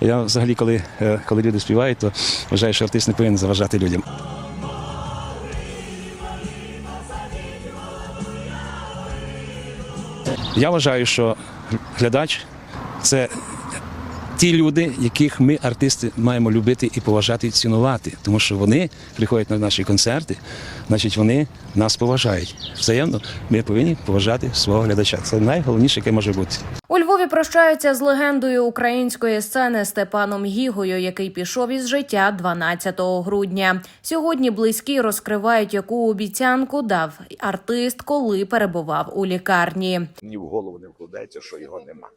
Я взагалі, коли, е, коли люди співають, то вважаю, що артист не повинен заважати людям. Я вважаю, що глядач це ті люди, яких ми, артисти, маємо любити і поважати і цінувати, тому що вони приходять на наші концерти, значить вони нас поважають. Взаємно ми повинні поважати свого глядача. Це найголовніше, яке може бути. У Львові прощаються з легендою української сцени Степаном Гігою, який пішов із життя 12 грудня. Сьогодні близькі розкривають, яку обіцянку дав артист, коли перебував у лікарні. Ні в голову не вкладається, що його нема.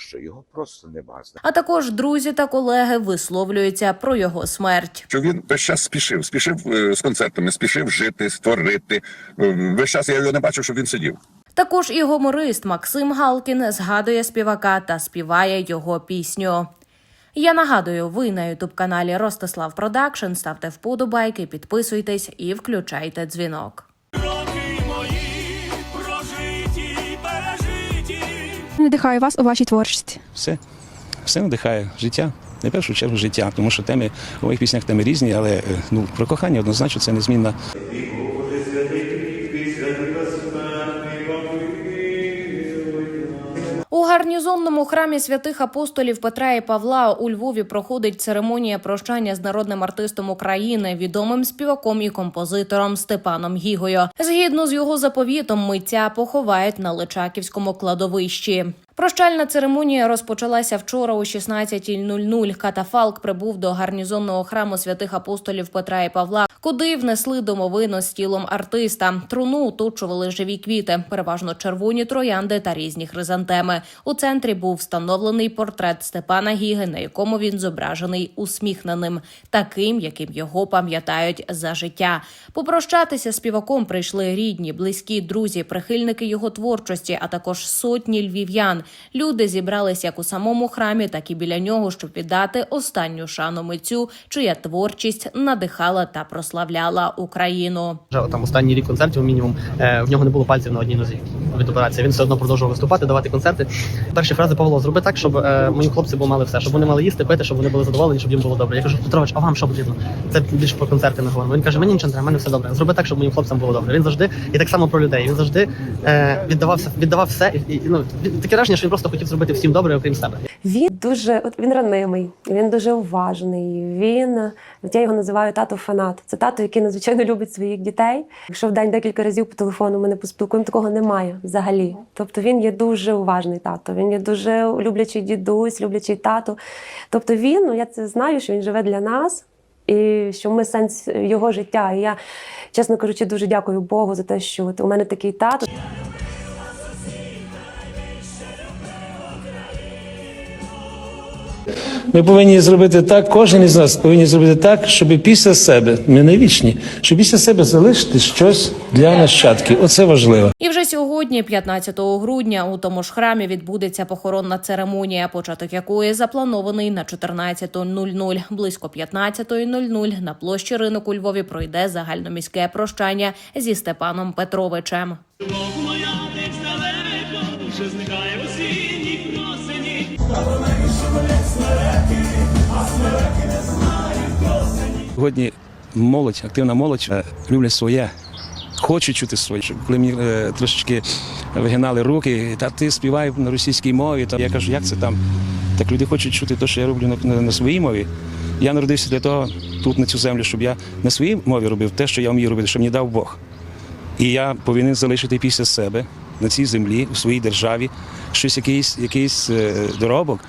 Що його просто нема. А також друзі та колеги висловлюються про його смерть. що він весь час спішив, спішив е, з концертами, спішив жити, створити. Е, Весь час я його не бачив, щоб він сидів. Також і гуморист Максим Галкін згадує співака та співає його пісню. Я нагадую, ви на ютуб каналі Ростислав Продакшн. Ставте вподобайки, підписуйтесь і включайте дзвінок. Надихає вас у вашій творчості? Все, все надихає життя. Не першу чергу життя, тому що теми у моїх піснях теми різні, але е, ну про кохання однозначно це незмінна гарнізонному храмі святих апостолів Петра і Павла у Львові проходить церемонія прощання з народним артистом України, відомим співаком і композитором Степаном Гігою. Згідно з його заповітом, митця поховають на Личаківському кладовищі. Прощальна церемонія розпочалася вчора о 16.00. Катафалк прибув до гарнізонного храму святих апостолів Петра і Павла, куди внесли домовину з тілом артиста. Труну оточували живі квіти, переважно червоні троянди та різні хризантеми. У центрі був встановлений портрет Степана Гіги, на якому він зображений усміхненим, таким, яким його пам'ятають за життя. Попрощатися співаком прийшли рідні, близькі, друзі, прихильники його творчості, а також сотні львів'ян. Люди зібрались як у самому храмі, так і біля нього, щоб віддати останню шану митцю, чия творчість надихала та прославляла Україну. Там останній рік концертів мінімум е, в нього не було пальців на одній нозі від операції. Він все одно продовжував виступати, давати концерти. Перші фрази Павло зроби так, щоб е, мої хлопці мали все, щоб вони мали їсти, пити, щоб вони були задоволені, щоб їм було добре. Я кажу, Петрович, а вам що потрібно? Це більше про концерти ми говоримо. Він каже, мені нічого треба, мене все добре. Зроби так, щоб моїм хлопцям було добре. Він завжди і так само про людей. Він завжди е, віддавався, віддавав все. І, і, ну таке враження, що він просто хотів зробити всім добре, окрім себе. Він дуже от він ранимий, він дуже уважний. Він я його називаю тато фанат. Це тато, який надзвичайно любить своїх дітей. Якщо в день декілька разів по телефону ми не поспілкуємо, такого немає взагалі. Тобто він є дуже уважний тато. Він є дуже люблячий дідусь, люблячий тато. Тобто він, ну я це знаю, що він живе для нас. І що ми сенс його життя. І я, чесно кажучи, дуже дякую Богу за те, що от у мене такий тато. Ми повинні зробити так, кожен із нас повинні зробити так, щоб після себе, ми не вічні, щоб після себе залишити щось для нащадків. Оце важливо. І вже сьогодні, 15 грудня, у тому ж храмі відбудеться похоронна церемонія, початок якої запланований на 14.00. Близько 15.00 на площі ринок у Львові пройде загальноміське прощання зі Степаном Петровичем. Моя десь далеко, вже зникає в осінній просені. Сьогодні молодь, активна молодь е, люблять своє, хочуть чути своє. Коли мені е, трошечки вигинали руки, та ти співай на російській мові. Та я кажу, як це там? Так люди хочуть чути те, що я роблю на, на, на своїй мові. Я народився для того тут, на цю землю, щоб я на своїй мові робив те, що я вмію робити, що мені дав Бог. І я повинен залишити після себе на цій землі, у своїй державі, щось, якийсь, якийсь е, доробок,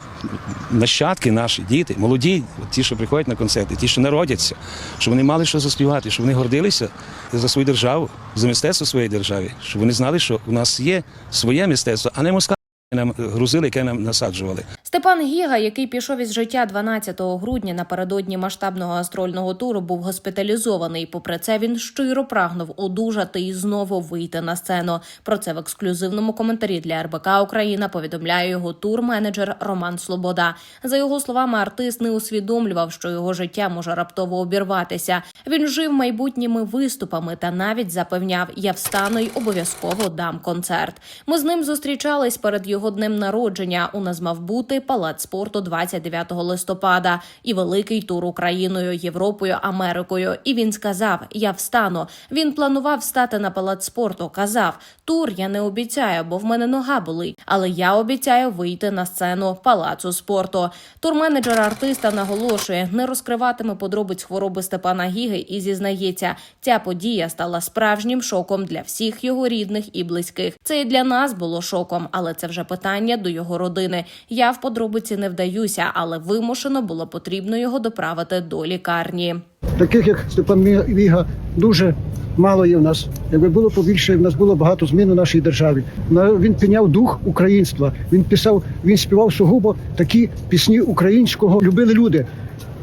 нащадки наші, діти, молоді, ті, що приходять на концерти, ті, що народяться, щоб вони мали що заспівати, щоб вони гордилися за свою державу, за мистецтво своєї держави, щоб вони знали, що у нас є своє мистецтво, а не москалі нам грузили, яке нам насаджували. Степан Гіга, який пішов із життя 12 грудня напередодні масштабного гастрольного туру, був госпіталізований. Попри це, він щиро прагнув одужати і знову вийти на сцену. Про це в ексклюзивному коментарі для РБК Україна повідомляє його тур-менеджер Роман Слобода. За його словами, артист не усвідомлював, що його життя може раптово обірватися. Він жив майбутніми виступами та навіть запевняв: я встану й обов'язково дам концерт. Ми з ним зустрічались перед його його днем народження. У нас мав бути палац спорту 29 листопада і великий тур Україною, Європою, Америкою. І він сказав: Я встану. Він планував встати на палац спорту. Казав: Тур я не обіцяю, бо в мене нога болить. Але я обіцяю вийти на сцену палацу спорту. Турменеджер артиста наголошує, не розкриватиме подробиць хвороби Степана Гіги і зізнається, ця подія стала справжнім шоком для всіх його рідних і близьких. Це і для нас було шоком, але це вже питання до його родини. Я в подробиці не вдаюся, але вимушено було потрібно його доправити до лікарні. Таких як Степан Віга дуже мало є в нас. Якби було побільше, в нас було багато змін у нашій державі. Він підняв дух українства. Він писав, він співав сугубо такі пісні українського. Любили люди.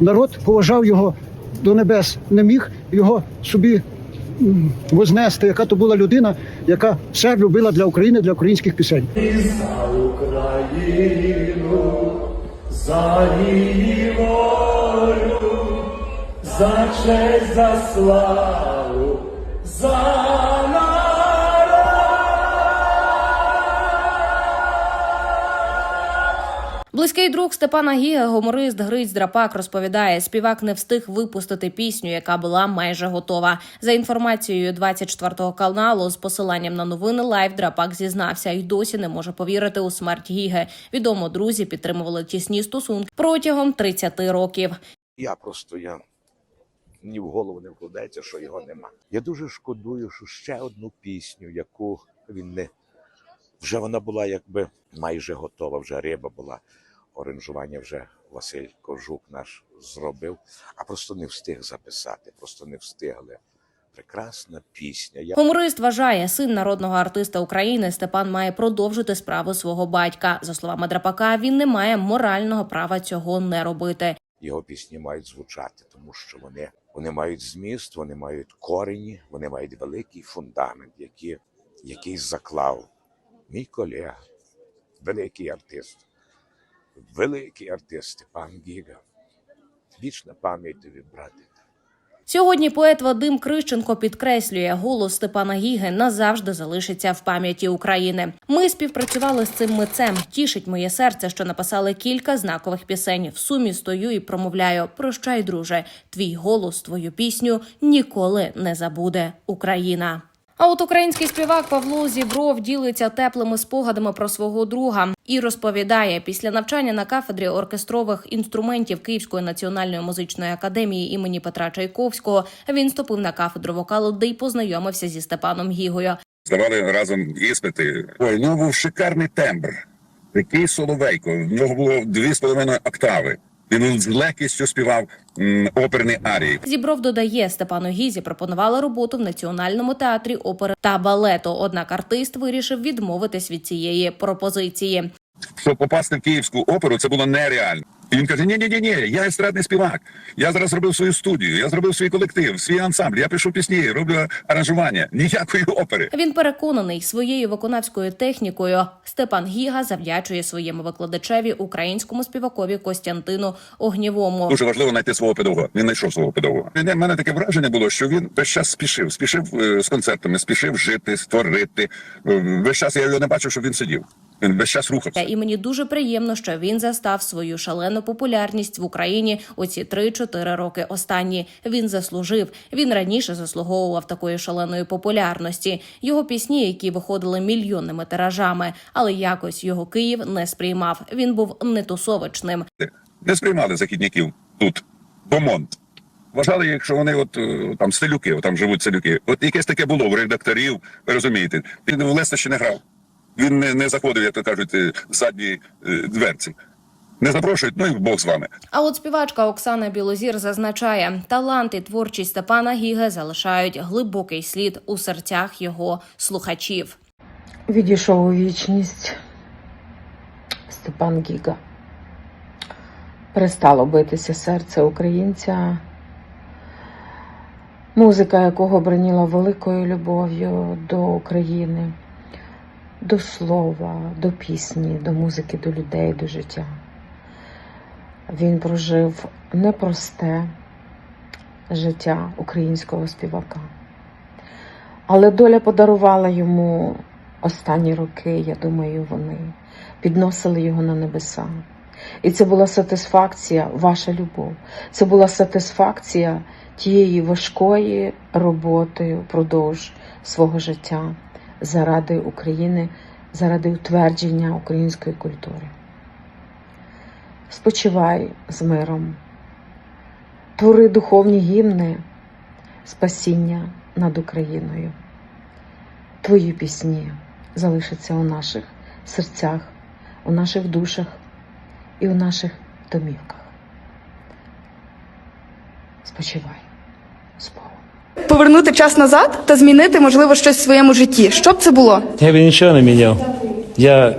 Народ поважав його до небес. Не міг його собі вознести, яка то була людина, яка все любила для України, для українських пісень. За її волю, за честь, за славу, за Близький друг Степана Гіга, гуморист Гриць Драпак, розповідає, співак не встиг випустити пісню, яка була майже готова. За інформацією 24 каналу з посиланням на новини Лайв Драпак зізнався і досі не може повірити у смерть Гіги. Відомо, друзі підтримували тісні стосунки протягом 30 років. Я просто я ні в голову не вкладається, що його нема. Я дуже шкодую, що ще одну пісню, яку він не вже вона була якби майже готова, вже риба була. Оранжування вже Василь Кожук наш зробив, а просто не встиг записати, просто не встигли. Прекрасна пісня. Я Гуморист вважає, син народного артиста України Степан має продовжити справу свого батька. За словами Драпака, він не має морального права цього не робити. його пісні мають звучати, тому що вони, вони мають зміст, вони мають корені, вони мають великий фундамент, який, який заклав мій колега, великий артист, великий артист Степан Гіга. Вічна пам'ять тобі, брате. Сьогодні поет Вадим Крищенко підкреслює, голос Степана Гіги назавжди залишиться в пам'яті України. Ми співпрацювали з цим митцем. Тішить моє серце, що написали кілька знакових пісень. В сумі стою і промовляю: Прощай, друже, твій голос, твою пісню ніколи не забуде Україна. А от український співак Павло Зібров ділиться теплими спогадами про свого друга і розповідає, після навчання на кафедрі оркестрових інструментів Київської національної музичної академії імені Петра Чайковського він ступив на кафедру вокалу, де й познайомився зі Степаном Гігою. Здавали разом іспити. Ой, у нього був шикарний тембр. Такий соловейко. В нього було дві з половиною октави. Він з легкістю співав оперні арії. Зібров додає, Степану Гізі пропонували роботу в національному театрі опери та балету. Однак артист вирішив відмовитись від цієї пропозиції. Щоб попасти в київську оперу, це було нереально. І він каже: ні, ні, ні, ні, я естрадний співак. Я зараз зробив свою студію, я зробив свій колектив, свій ансамбль. Я пишу пісні, роблю аранжування. Ніякої опери. Він переконаний, своєю виконавською технікою Степан Гіга завдячує своєму викладачеві українському співакові Костянтину Огнєвому. Дуже важливо знайти свого педагога. Він знайшов свого педагога. У мене таке враження було, що він весь час спішив, спішив е, з концертами, спішив жити, створити. Е, Весь час я його не бачив, щоб він сидів. Він весь час рухався. І мені дуже приємно, що він застав свою шалену популярність в Україні у ці 3-4 роки останні. Він заслужив. Він раніше заслуговував такої шаленої популярності. Його пісні, які виходили мільйонними тиражами, але якось його Київ не сприймав. Він був не тусовичним. Не сприймали західняків тут, Бомонт. Вважали, якщо вони от е, там селюки, от там живуть селюки. От якесь таке було в редакторів, ви розумієте. Він в Леста ще не грав. Він не, не заходив, як то кажуть, е, в задні е, дверці. Не запрошують, ну і Бог з вами. А от співачка Оксана Білозір зазначає, талант і творчість Степана Гіги залишають глибокий слід у серцях його слухачів. Відійшов у вічність Степан Гіга. Перестало битися серце українця, музика якого броніла великою любов'ю до України, до слова, до пісні, до музики, до людей, до життя. Він прожив непросте життя українського співака. Але доля подарувала йому останні роки, я думаю, вони підносили його на небеса. І це була сатисфакція, ваша любов. Це була сатисфакція тієї важкої роботи впродовж свого життя заради України, заради утвердження української культури. Спочивай з миром, твори духовні гімни, спасіння над Україною. Твої пісні залишаться у наших серцях, у наших душах і у наших домівках. Спочивай. Повернути час назад та змінити, можливо, щось в своєму житті. Що б це було? Я би нічого не міняв. Я,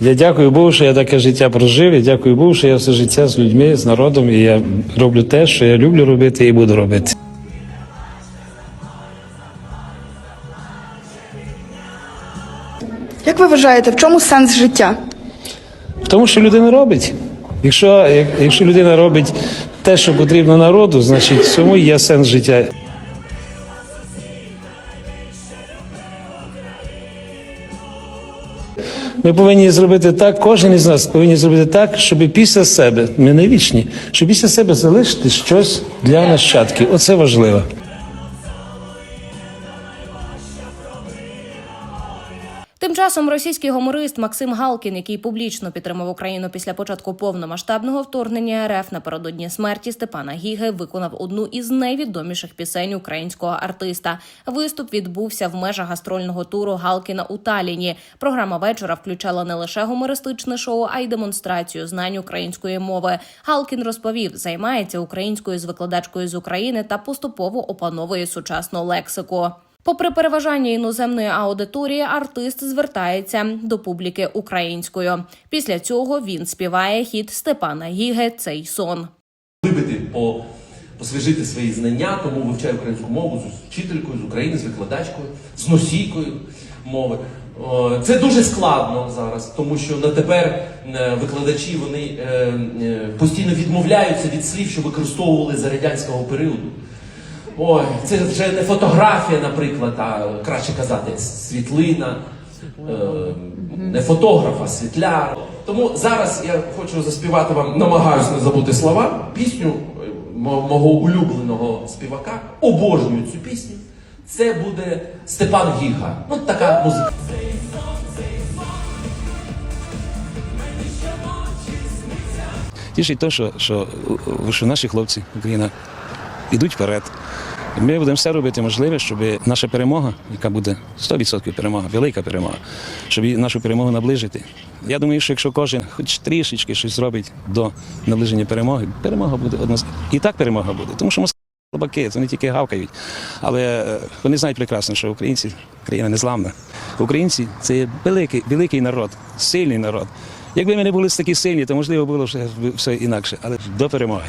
я дякую Богу, що я таке життя прожив. Я дякую Богу, що я все життя з людьми, з народом, і я роблю те, що я люблю робити і буду робити. Як ви вважаєте, в чому сенс життя? В тому, що людина робить. Якщо, як- якщо людина робить те, що потрібно народу, значить в цьому є сенс життя. Ми повинні зробити так, кожен із нас повинні зробити так, щоб після себе, ми не вічні, щоб після себе залишити щось для нащадків. Оце важливо. Тим часом російський гуморист Максим Галкін, який публічно підтримав Україну після початку повномасштабного вторгнення РФ напередодні смерті Степана Гіги, виконав одну із найвідоміших пісень українського артиста. Виступ відбувся в межах гастрольного туру Галкіна у Таліні. Програма вечора включала не лише гумористичне шоу, а й демонстрацію знань української мови. Галкін розповів, займається українською з викладачкою з України та поступово опановує сучасну лексику. Попри переважання іноземної аудиторії, артист звертається до публіки українською. Після цього він співає хіт Степана Гіге Цей сон. вибити, по, посвіжити свої знання, тому вивчаю українську мову з вчителькою, з України, з викладачкою, з носійкою мови. Це дуже складно зараз, тому що на тепер е, викладачі вони е, е, постійно відмовляються від слів, що використовували за радянського періоду. Ой, це вже не фотографія, наприклад, а краще казати, світлина, е, не фотограф, а світляр. Тому зараз я хочу заспівати вам, намагаюся не забути слова, пісню е, мого улюбленого співака. Обожнюю цю пісню. Це буде Степан Гіга. Ну, така музика. Тішить те, що, що, що наші хлопці, Україна, йдуть вперед. Ми будемо все робити можливе, щоб наша перемога, яка буде 100% перемога, велика перемога, щоб нашу перемогу наближити. Я думаю, що якщо кожен хоч трішечки щось зробить до наближення перемоги, перемога буде однозначно. І так перемога буде. Тому що це не тільки гавкають. Але е, вони знають прекрасно, що українці країна незламна. Українці це є великий, великий народ, сильний народ. Якби ми не були такі сильні, то можливо було все інакше, але до перемоги.